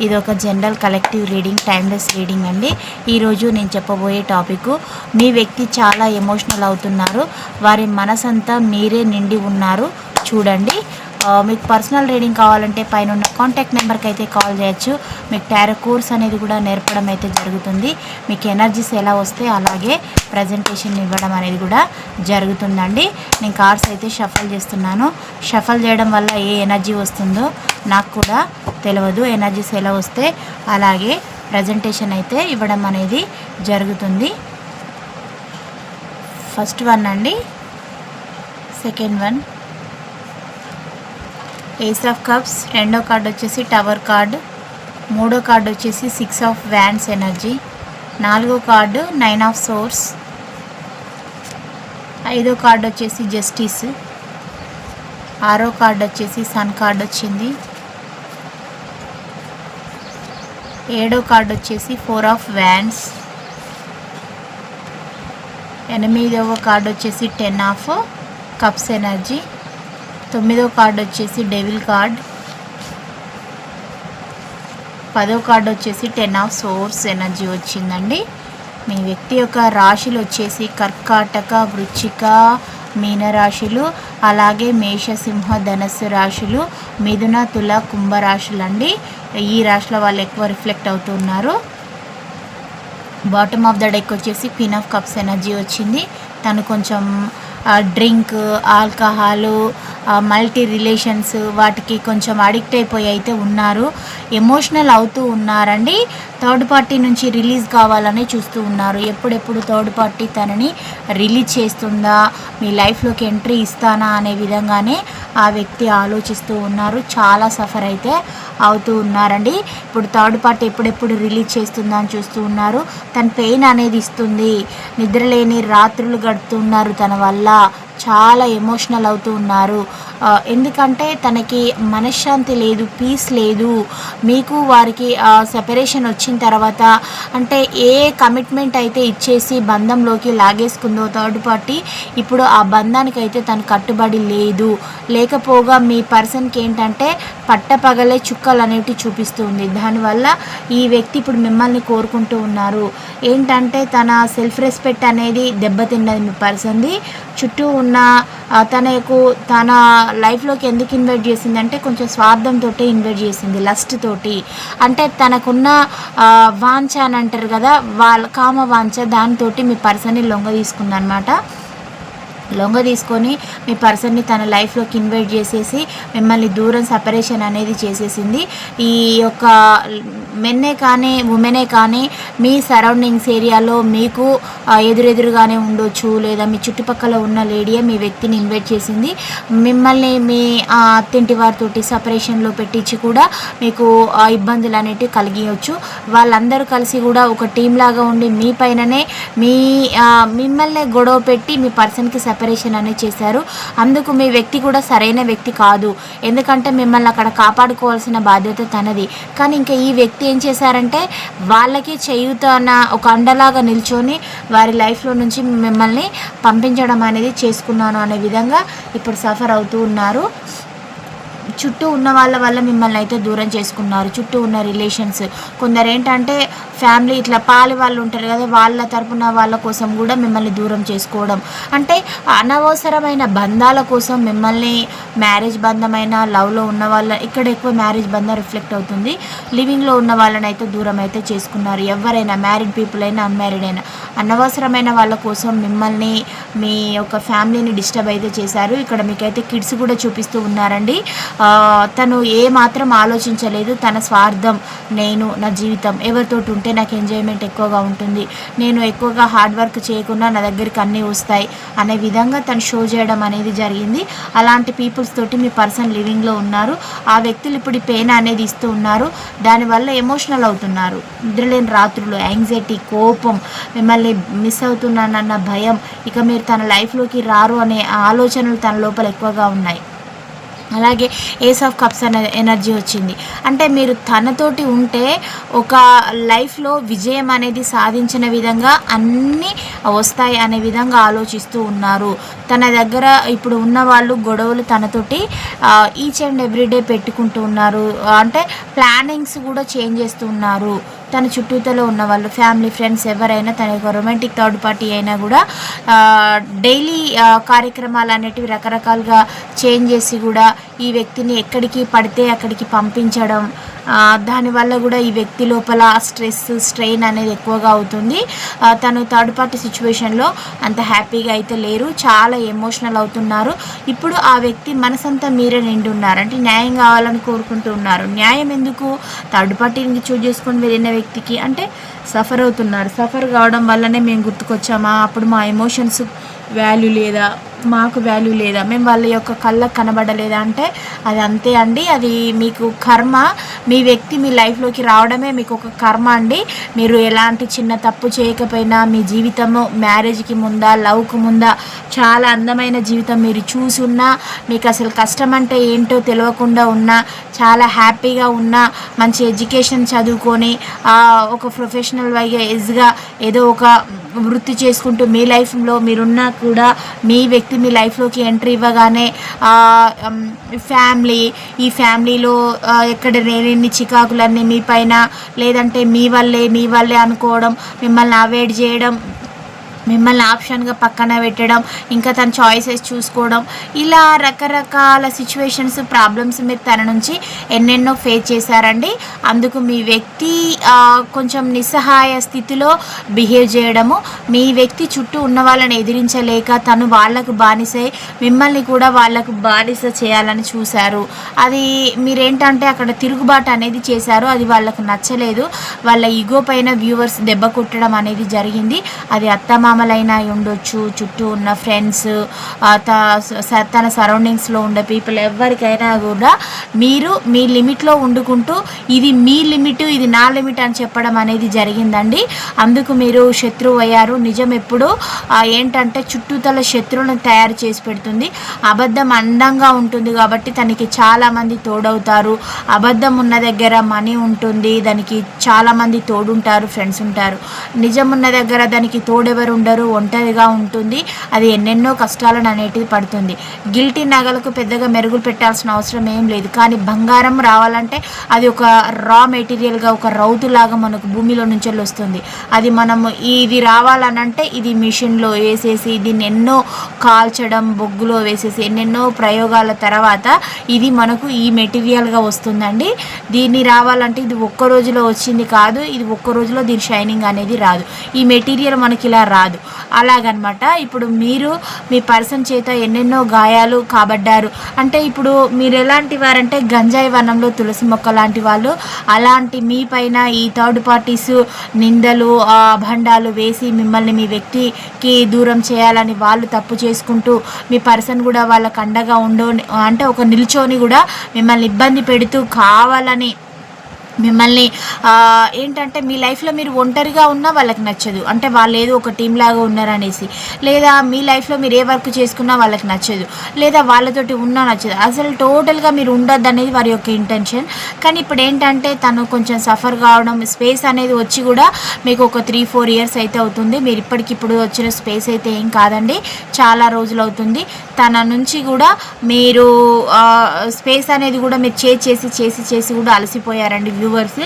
ఇది ఒక general collective reading timeless reading అండి. ఈరోజు నేను చెప్పబోయే టాపిక్ మీ వ్యక్తి చాలా ఎమోషనల్ అవుతున్నారు. వారి మనసంతా మీరే నిండి ఉన్నారు. చూడండి. మీకు పర్సనల్ రీడింగ్ కావాలంటే పైన ఉన్న కాంటాక్ట్ నెంబర్కి అయితే కాల్ చేయొచ్చు. మీకు టారో కోర్స్ అనేది కూడా నేర్పడం అయితే జరుగుతుంది. మీకు ఎనర్జీస్ ఎలా వస్తే అలాగే ప్రజెంటేషన్ ఇవ్వడం అనేది కూడా జరుగుతుందండి. నేను కార్డ్స్ అయితే షఫల్ చేస్తున్నాను. షఫల్ చేయడం వల్ల ఏ ఎనర్జీ వస్తుందో నాకు కూడా తెలియదు. ఎనర్జీస్ ఎలా వస్తే అలాగే ప్రజెంటేషన్ అయితే ఇవ్వడం అనేది జరుగుతుంది. ఫస్ట్ వన్ అండి. Second one ace of cups రెండో కార్డ్ వచ్చేసి టవర్ కార్డు మూడో కార్డు వచ్చేసి సిక్స్ ఆఫ్ వ్యాన్స్ ఎనర్జీ నాలుగో కార్డు నైన్ ఆఫ్ సోర్స్ ఐదో కార్డు వచ్చేసి జస్టిస్ ఆరో కార్డు వచ్చేసి సన్ కార్డు వచ్చింది. ఏడో కార్డు వచ్చేసి ఫోర్ ఆఫ్ వ్యాన్స్ ఎనిమిదవ కార్డు వచ్చేసి టెన్ ఆఫ్ కప్స్ ఎనర్జీ తొమ్మిదో కార్డు వచ్చేసి డెవిల్ కార్డ్. పదో కార్డు వచ్చేసి టెన్ ఆఫ్ సోర్స్ ఎనర్జీ వచ్చిందండి. మీ వ్యక్తి యొక్క రాశులు వచ్చేసి కర్కాటక వృచ్చిక మీనరాశులు అలాగే మేషసింహ ధనస్సు రాశులు మిథున తుల కుంభరాశులు అండి ఈ రాశుల వాళ్ళు ఎక్కువ రిఫ్లెక్ట్ అవుతున్నారు బాటమ్ ఆఫ్ ద డెక్ వచ్చేసి క్వీన్ ఆఫ్ కప్స్ ఎనర్జీ వచ్చింది. తను కొంచెం డ్రింక్ ఆల్కహాలు మల్టీ రిలేషన్స్ వాటికి కొంచెం అడిక్ట్ అయిపోయి అయితే ఉన్నారు. ఎమోషనల్ అవుతూ ఉన్నారండి. థర్డ్ పార్టీ నుంచి రిలీజ్ కావాలని చూస్తూ ఉన్నారు. ఎప్పుడెప్పుడు థర్డ్ పార్టీ తనని రిలీజ్ చేస్తుందా? మీ లైఫ్లోకి ఎంట్రీ ఇస్తానా? అనే విధంగానే ఆ వ్యక్తి ఆలోచిస్తూ ఉన్నారు. చాలా సఫర్ అయితే అవుతూ ఉన్నారండి. ఇప్పుడు థర్డ్ పార్టీ ఎప్పుడెప్పుడు రిలీజ్ చేస్తుందా అని చూస్తూ ఉన్నారు. తన పెయిన్ అనేది ఇస్తుంది. నిద్రలేని రాత్రులు గడుపుతున్నారు తన వల్ల. చాలా ఎమోషనల్ అవుతూ ఉన్నారు. ఎందుకంటే తనకి మనశ్శాంతి లేదు పీస్ లేదు. మీకు వారికి సెపరేషన్ వచ్చిన తర్వాత అంటే ఏ కమిట్మెంట్ అయితే ఇచ్చేసి బంధంలోకి లాగేసుకుందో థర్డ్ పార్టీ ఇప్పుడు ఆ బంధానికి అయితే తను కట్టుబడి లేదు. లేకపోగా మీ పర్సన్కి ఏంటంటే పట్టపగలే చుక్కలు అనేటివి చూపిస్తుంది దానివల్ల ఈ వ్యక్తి ఇప్పుడు మిమ్మల్ని కోరుకుంటూ ఉన్నారు. ఏంటంటే తన సెల్ఫ్ రెస్పెక్ట్ అనేది దెబ్బతిన్నది మీ పర్సన్ది చుట్టూ ఉన్న తన తనకు తన లైఫ్లోకి ఎందుకు ఇన్వైట్ చేసింది అంటే కొంచెం స్వార్థంతో ఇన్వైట్ చేసింది లస్ట్ తోటి అంటే తనకున్న ఆ, వాంఛ అని అంటారు కదా వాళ్ళ కామ వాంఛ దానితోటి మీ పర్సన్ని లొంగ తీసుకుందనమాట. లొంగ తీసుకొని మీ పర్సన్ని తన లైఫ్లోకి ఇన్వైట్ చేసేసి మిమ్మల్ని దూరం సపరేషన్ అనేది చేసేసింది. ఈ యొక్క మెన్నే కానీ ఉమెనే కానీ మీ సరౌండింగ్స్ ఏరియాలో మీకు ఎదురెదురుగానే ఉండొచ్చు లేదా మీ చుట్టుపక్కల ఉన్న లేడీయే మీ వ్యక్తిని ఇన్వైట్ చేసింది. మిమ్మల్ని మీ అత్తింటి వారితోటి సపరేషన్లో పెట్టించి కూడా మీకు ఇబ్బందులు అనేటివి కలిగించవచ్చు వాళ్ళందరూ కలిసి కూడా ఒక టీం లాగా ఉండి మీ పైననే మీ మిమ్మల్ని గొడవ పెట్టి మీ పర్సన్కి సపరేషన్ అనేది చేశారు. అందుకు మీ వ్యక్తి కూడా సరైన వ్యక్తి కాదు. ఎందుకంటే మిమ్మల్ని అక్కడ కాపాడుకోవాల్సిన బాధ్యత తనది. కానీ ఇంకా ఈ వ్యక్తి ఏం చేశారంటే వాళ్ళకి చేయుతన్న ఒక అండలాగా నిల్చొని వారి లైఫ్లో నుంచి మిమ్మల్ని పంపించడం అనేది చేసుకున్నాను అనే విధంగా ఇప్పుడు సఫర్ అవుతూ ఉన్నారు. చుట్టూ ఉన్న వాళ్ళ వల్ల మిమ్మల్ని అయితే దూరం చేసుకున్నారు చుట్టూ ఉన్న రిలేషన్స్ కొందరు ఏంటంటే ఫ్యామిలీ ఇట్లా పాలి వాళ్ళు ఉంటారు కదా వాళ్ళ తరపున వాళ్ళ కోసం కూడా మిమ్మల్ని దూరం చేసుకోవడం. అంటే అనవసరమైన బంధాల కోసం మిమ్మల్ని మ్యారేజ్ బంధమైన లవ్లో ఉన్న వాళ్ళ ఇక్కడ ఎక్కువ మ్యారేజ్ బంధం రిఫ్లెక్ట్ అవుతుంది. లివింగ్లో ఉన్న వాళ్ళని అయితే దూరం అయితే చేసుకున్నారు. ఎవరైనా మ్యారీడ్ పీపుల్ అయినా అన్మ్యారీడ్ అయినా. అనవసరమైన వాళ్ళ కోసం మిమ్మల్ని మీ యొక్క ఫ్యామిలీని డిస్టర్బ్ అయితే చేశారు. ఇక్కడ మీకైతే కిడ్స్ కూడా చూపిస్తూ ఉన్నారండి. తను ఏ మాత్రం ఆలోచించలేదు. తన స్వార్థం నేను నా జీవితం ఎవరితోటి ఉంటే నాకు ఎంజాయ్మెంట్ ఎక్కువగా ఉంటుంది. నేను ఎక్కువగా హార్డ్ వర్క్ చేయకుండా నా దగ్గరికి అన్నీ వస్తాయి అనే విధంగా తను షో చేయడం అనేది జరిగింది. అలాంటి పీపుల్స్ తోటి మీ పర్సన్ లివింగ్లో ఉన్నారు. ఆ వ్యక్తులు ఇప్పుడు పెయిన్ అనేది ఇస్తూ ఉన్నారు. దానివల్ల ఎమోషనల్ అవుతున్నారు. నిద్రలేని రాత్రులు యాంగ్జైటీ కోపం మిమ్మల్ని మిస్ అవుతున్నానన్న భయం ఇక మీరు తన లైఫ్లోకి రారు అనే ఆలోచనలు తన లోపల ఎక్కువగా ఉన్నాయి. అలాగే ఏస్ ఆఫ్ కప్స్ అనే ఎనర్జీ వచ్చింది. అంటే మీరు తనతోటి ఉంటే ఒక లైఫ్లో విజయం అనేది సాధించిన విధంగా అన్నీ వస్తాయి అనే విధంగా ఆలోచిస్తూ ఉన్నారు. తన దగ్గర ఇప్పుడు ఉన్న వాళ్ళు గొడవలు తనతోటి ఈచ్ అండ్ ఎవ్రీడే పెట్టుకుంటూ ఉన్నారు. అంటే ప్లానింగ్స్ కూడా చేంజ్ చేస్తూ ఉన్నారు. తన చుట్టూతలో ఉన్న వాళ్ళు ఫ్యామిలీ ఫ్రెండ్స్ ఎవరైనా తన యొక్క రొమాంటిక్ థర్డ్ పార్టీ అయినా కూడా డైలీ కార్యక్రమాలు అనేటివి రకరకాలుగా చేంజ్ చేసి కూడా ఈ వ్యక్తిని ఎక్కడికి పడితే అక్కడికి పంపించడం దానివల్ల కూడా ఈ వ్యక్తి లోపల స్ట్రెస్ స్ట్రెయిన్ అనేది ఎక్కువగా అవుతుంది. తను థర్డ్ పార్టీ సిచ్యువేషన్లో అంత హ్యాపీగా అయితే లేరు చాలా ఎమోషనల్ అవుతున్నారు. ఇప్పుడు ఆ వ్యక్తి మనసంతా మీరే నిండి ఉన్నారు అంటే న్యాయం కావాలని కోరుకుంటూ ఉన్నారు. న్యాయం ఎందుకు? థర్డ్ పార్టీని చూజ్ చేసుకొని వెళ్ళిన వ్యక్తికి అంటే సఫర్ అవుతున్నారు. సఫర్ కావడం వల్లనే మేము గుర్తుకొచ్చామా? అప్పుడు మా ఎమోషన్స్ వాల్యూ లేదా? మాకు వాల్యూ లేదా? మేము వాళ్ళ యొక్క కళ్ళకు కనబడలేదా అంటే అది అంతే అండి. అది మీకు కర్మ. మీ వ్యక్తి మీ లైఫ్లోకి రావడమే మీకు ఒక కర్మ అండి. మీరు ఎలాంటి చిన్న తప్పు చేయకపోయినా మీ జీవితము మ్యారేజ్కి ముందా లవ్కు ముందా చాలా అందమైన జీవితం మీరు చూసున్నా మీకు అసలు కష్టం అంటే ఏంటో తెలియకుండా ఉన్నా చాలా హ్యాపీగా ఉన్నా మంచి ఎడ్యుకేషన్ చదువుకొని ఒక ప్రొఫెషనల్ వైగా ఎజ్గా ఏదో ఒక వృత్తి చేసుకుంటూ మీ లైఫ్లో మీరున్నా కూడా మీ వ్యక్తి మీ లైఫ్లోకి ఎంట్రీ ఇవ్వగానే ఫ్యామిలీ ఈ ఫ్యామిలీలో ఎక్కడ లేని చికాకులన్నీ మీ పైన లేదంటే మీ వల్లే మీ వల్లే అనుకోవడం మిమ్మల్ని అవాయిడ్ చేయడం మిమ్మల్ని ఆప్షన్గా పక్కన పెట్టడం ఇంకా తన చాయిసెస్ చూసుకోవడం ఇలా రకరకాల సిచ్యువేషన్స్ ప్రాబ్లమ్స్ మీరు తన నుంచి ఎన్నెన్నో ఫేస్ చేశారండి. అందుకు మీ వ్యక్తి కొంచెం నిస్సహాయ స్థితిలో బిహేవ్ చేయడము మీ వ్యక్తి చుట్టూ ఉన్న వాళ్ళని ఎదిరించలేక తను వాళ్ళకు బానిసై మిమ్మల్ని కూడా వాళ్ళకు బానిస చేయాలని చూశారు. అది మీరేంటంటే అక్కడ తిరుగుబాటు అనేది చేశారు అది వాళ్ళకు నచ్చలేదు. వాళ్ళ ఈగో పైన వ్యూవర్స్ దెబ్బ కొట్టడం అనేది జరిగింది. అది అత్తమా అత్తమామలైనా ఉండొచ్చు చుట్టూ ఉన్న ఫ్రెండ్స్ తన సరౌండింగ్స్లో ఉండే పీపుల్ ఎవరికైనా కూడా మీరు మీ లిమిట్లో వండుకుంటూ ఇది మీ లిమిట్ ఇది నా లిమిట్ అని చెప్పడం అనేది జరిగిందండి. అందుకు మీరు శత్రువు అయ్యారు. నిజం ఎప్పుడు ఏంటంటే చుట్టూతల శత్రువులను తయారు చేసి పెడుతుంది. అబద్ధం అందంగా ఉంటుంది కాబట్టి తనకి చాలామంది తోడవుతారు. అబద్ధం ఉన్న దగ్గర మనీ ఉంటుంది దానికి చాలామంది తోడుంటారు ఫ్రెండ్స్ ఉంటారు. నిజం ఉన్న దగ్గర దానికి తోడెవరు ఉండరు ఒంటరిగా ఉంటుంది. అది ఎన్నెన్నో కష్టాలను అనేటివి పడుతుంది. గిల్టీ నగలకు పెద్దగా మెరుగులు పెట్టాల్సిన అవసరం ఏం లేదు. కానీ బంగారం రావాలంటే అది ఒక రా మెటీరియల్గా ఒక రౌతులాగా మనకు భూమిలో నుంచి వస్తుంది అది మనము ఇది రావాలనంటే ఇది మిషన్లో వేసేసి దీన్ని ఎన్నో కాల్చడం బొగ్గులో వేసేసి ఎన్నెన్నో ప్రయోగాల తర్వాత ఇది మనకు ఈ మెటీరియల్గా వస్తుందండి. దీన్ని రావాలంటే ఇది ఒక్క రోజులో వచ్చింది కాదు ఇది ఒక్క రోజులో దీని షైనింగ్ అనేది రాదు. ఈ మెటీరియల్ మనకి ఇలా రాదు. అలాగనమాట ఇప్పుడు మీరు మీ పర్సన్ చేత ఎన్నెన్నో గాయాలు కాబడ్డారు. అంటే ఇప్పుడు మీరు ఎలాంటి వారంటే గంజాయి వనంలో తులసి మొక్క లాంటి వాళ్ళు అలాంటి మీ పైన ఈ థర్డ్ పార్టీస్ నిందలు ఆ, అభండాలు వేసి మిమ్మల్ని మీ వ్యక్తికి దూరం చేయాలని వాళ్ళు తప్పు చేసుకుంటూ మీ పర్సన్ కూడా వాళ్ళకు అండగా ఉండో అంటే ఒక నిల్చొని కూడా మిమ్మల్ని ఇబ్బంది పెడుతూ కావాలని మిమ్మల్ని ఏంటంటే మీ లైఫ్లో మీరు ఒంటరిగా ఉన్నా వాళ్ళకి నచ్చదు. అంటే వాళ్ళు ఏదో ఒక టీం లాగా ఉన్నారనేసి. లేదా మీ లైఫ్లో మీరు ఏ వర్క్ చేసుకున్నా వాళ్ళకి నచ్చదు. లేదా వాళ్ళతోటి ఉన్నా నచ్చదు. అసలు టోటల్గా మీరు ఉండొద్దు అనేది వారి యొక్క ఇంటెన్షన్. కానీ ఇప్పుడు ఏంటంటే తను కొంచెం సఫర్ కావడం స్పేస్ అనేది వచ్చి కూడా మీకు ఒక త్రీ ఫోర్ ఇయర్స్ అయితే అవుతుంది. మీరు ఇప్పటికిప్పుడు వచ్చిన స్పేస్ అయితే ఏం కాదండి. చాలా రోజులు అవుతుంది. తన నుంచి కూడా మీరు స్పేస్ అనేది కూడా మీరు చే చేసి చేసి చేసి కూడా అలసిపోయారండి. వ్యూవర్స్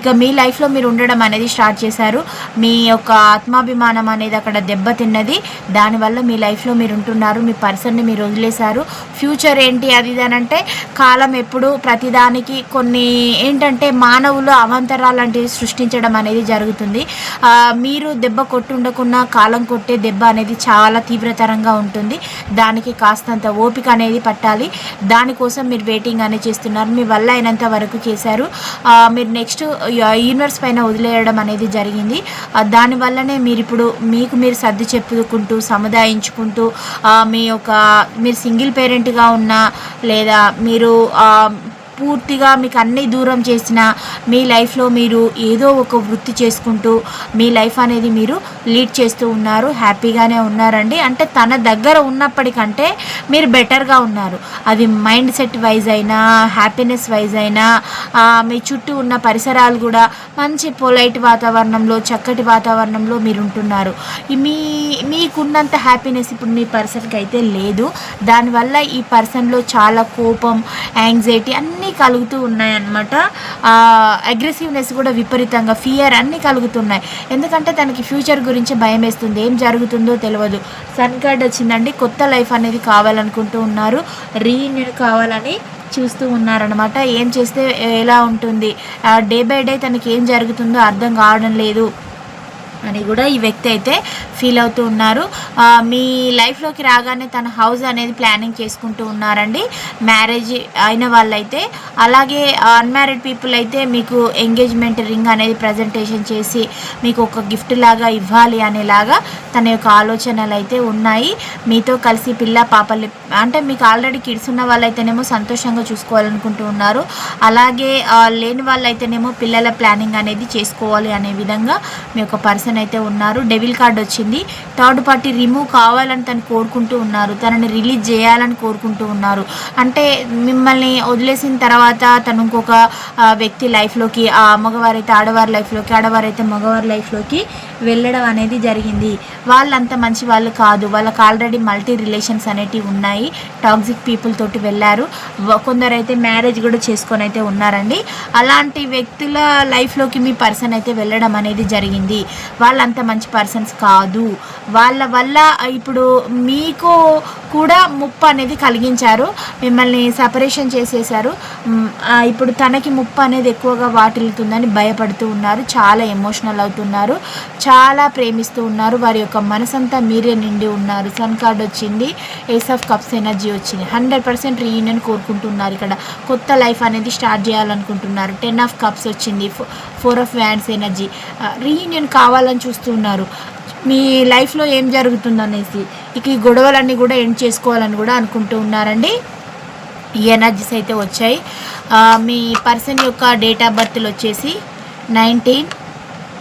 ఇక మీ లైఫ్లో మీరు ఉండడం అనేది స్టార్ట్ చేశారు. మీ యొక్క ఆత్మాభిమానం అనేది అక్కడ దెబ్బతిన్నది దానివల్ల మీ లైఫ్లో మీరు ఉంటున్నారు మీ పర్సన్ని మీరు వదిలేశారు. ఫ్యూచర్ ఏంటి అది ఇది అని అంటే కాలం ఎప్పుడు ప్రతిదానికి కొన్ని ఏంటంటే మానవులు అవాంతరాలు లాంటివి సృష్టించడం అనేది జరుగుతుంది. మీరు దెబ్బ కొట్టుండకున్నా కాలం కొట్టే దెబ్బ అనేది చాలా తీవ్రతరంగా ఉంటుంది. దానికి కాస్తంత ఓపిక అనేది పట్టాలి. దానికోసం మీరు వెయిటింగ్ అనేది చేస్తున్నారు. మీ వల్ల అయినంత వరకు చేశారు. మీరు నెక్స్ట్ యూనివర్స్ పైన వదిలేయడం అనేది జరిగింది. దానివల్లనే మీరు ఇప్పుడు మీకు మీరు సర్ది చెప్పుకుంటూ సముదాయించుకుంటూ మీ యొక్క మీరు సింగిల్ పేరెంట్గా ఉన్నా లేదా మీరు పూర్తిగా మీకు అన్ని దూరం చేసిన మీ లైఫ్లో మీరు ఏదో ఒక వృత్తి చేసుకుంటూ మీ లైఫ్ అనేది మీరు లీడ్ చేస్తూ ఉన్నారు హ్యాపీగానే ఉన్నారండి. అంటే తన దగ్గర ఉన్నప్పటికంటే మీరు బెటర్గా ఉన్నారు. అది మైండ్ సెట్ వైజ్ అయినా హ్యాపీనెస్ వైజ్ అయినా మీ చుట్టూ ఉన్న పరిసరాలు కూడా మంచి పొలైట్ వాతావరణంలో చక్కటి వాతావరణంలో మీరు ఉంటున్నారు మీ మీకున్నంత హ్యాపీనెస్ ఇప్పుడు మీ పర్సన్కి అయితే లేదు. దానివల్ల ఈ పర్సన్లో చాలా కోపం యాంగ్జైటీ అన్నీ కలుగుతూ ఉన్నాయన్నమాట. అగ్రెసివ్నెస్ కూడా విపరీతంగా ఫియర్ అన్నీ కలుగుతున్నాయి. ఎందుకంటే తనకి ఫ్యూచర్ గురించి భయం వేస్తుంది ఏం జరుగుతుందో తెలియదు సన్ కార్డ్ వచ్చిందండి. కొత్త లైఫ్ అనేది కావాలనుకుంటూ ఉన్నారు. రీయూనియన్ కావాలని చూస్తూ ఉన్నారనమాట ఏం చేస్తే ఎలా ఉంటుంది? డే బై డే తనకి ఏం జరుగుతుందో అర్థం కావడం లేదు. అని కూడా ఈ వ్యక్తి అయితే ఫీల్ అవుతూ ఉన్నారు. మీ లైఫ్లోకి రాగానే తన హౌస్ అనేది ప్లానింగ్ చేసుకుంటూ ఉన్నారండి. మ్యారేజ్ అయిన వాళ్ళైతే అలాగే అన్మ్యారీడ్ పీపుల్ అయితే మీకు ఎంగేజ్మెంట్ రింగ్ అనేది ప్రజెంటేషన్ చేసి మీకు ఒక గిఫ్ట్ లాగా ఇవ్వాలి అనేలాగా తన యొక్క ఆలోచనలు అయితే ఉన్నాయి. మీతో కలిసి పిల్ల పాపలు అంటే మీకు ఆల్రెడీ కిడ్స్ ఉన్న వాళ్ళైతేనేమో సంతోషంగా చూసుకోవాలనుకుంటూ ఉన్నారు. అలాగే లేని వాళ్ళైతేనేమో పిల్లల ప్లానింగ్ అనేది చేసుకోవాలి అనే విధంగా మీ యొక్క పర్సన్ అయితే ఉన్నారు. డెవిల్ కార్డ్ వచ్చింది. థర్డ్ పార్టీ రిమూవ్ కావాలని తను కోరుకుంటూ ఉన్నారు. తనని రిలీజ్ చేయాలని కోరుకుంటూ ఉన్నారు. అంటే మిమ్మల్ని వదిలేసిన తర్వాత తను ఇంకొక వ్యక్తి లైఫ్లోకి ఆ మగవారైతే ఆడవారి లైఫ్లోకి ఆడవారైతే మగవారి లైఫ్లోకి వెళ్ళడం అనేది జరిగింది. వాళ్ళంత మంచి వాళ్ళు కాదు. వాళ్ళకి ఆల్రెడీ మల్టీ రిలేషన్స్ అనేటివి ఉన్నాయి. టాక్సిక్ పీపుల్ తోటి వెళ్ళారు. కొందరైతే మ్యారేజ్ కూడా చేసుకొని అయితే ఉన్నారండి. అలాంటి వ్యక్తుల లైఫ్లోకి మీ పర్సన్ అయితే వెళ్ళడం అనేది జరిగింది. వాళ్ళంత మంచి పర్సన్స్ కాదు. వాళ్ళ వల్ల ఇప్పుడు మీకు కూడా ముప్పు అనేది కలిగించారు. మిమ్మల్ని సపరేషన్ చేసేసారు ఇప్పుడు తనకి ముప్పు అనేది ఎక్కువగా వాటిల్లుతుందని భయపడుతూ ఉన్నారు. చాలా ఎమోషనల్ అవుతున్నారు. చాలా ప్రేమిస్తూ ఉన్నారు. వారి యొక్క మనసంతా మీరే నిండి ఉన్నారు. సన్ కార్డ్ వచ్చింది. ఏస్ ఆఫ్ కప్స్ ఎనర్జీ వచ్చింది. హండ్రెడ్ పర్సెంట్ రీయూనియన్ కోరుకుంటున్నారు ఇక్కడ. కొత్త లైఫ్ అనేది స్టార్ట్ చేయాలనుకుంటున్నారు. టెన్ ఆఫ్ కప్స్ వచ్చింది. Four of wands energy. Reunion కావాలని చూస్తున్నారు మీ లైఫ్లో ఏం జరుగుతుంది అనేసి ఇక ఈ గొడవలన్నీ కూడా ఎండ్ చేసుకోవాలని కూడా అనుకుంటూ ఉన్నారండి. ఈ ఎనర్జీస్ అయితే వచ్చాయి. మీ పర్సన్ యొక్క డేట్ ఆఫ్ బర్త్లు వచ్చేసి nineteen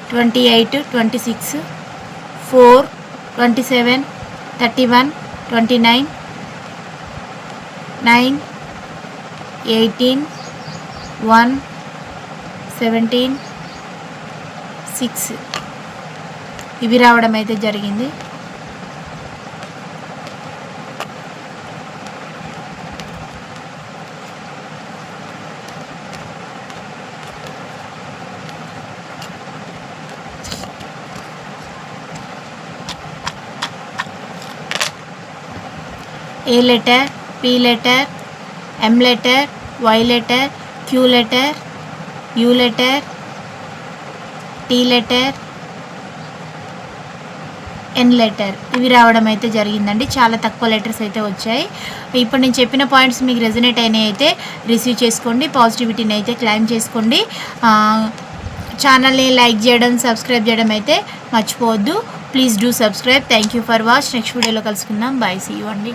twenty eight twenty six four twenty seven thirty one twenty nine nine eighteen one seventeen six ఇవి రావడం అయితే జరిగింది. A letter P letter M letter Y letter Q letter U letter T letter N letter ఇవి రావడం అయితే జరిగిందండి. చాలా తక్కువ లెటర్స్ అయితే వచ్చాయి. ఇప్పుడు నేను చెప్పిన పాయింట్స్ మీకు రెజనేట్ అయినాయి అయితే రిసీవ్ చేసుకోండి. పాజిటివిటీని అయితే క్లైమ్ చేసుకోండి. ఛానల్ని లైక్ చేయడం సబ్స్క్రైబ్ చేయడం అయితే మర్చిపోవద్దు. Please do subscribe thank you for watch next వీడియోలో కలుసుకుందాం. బాయ్ సీ యూ అండి.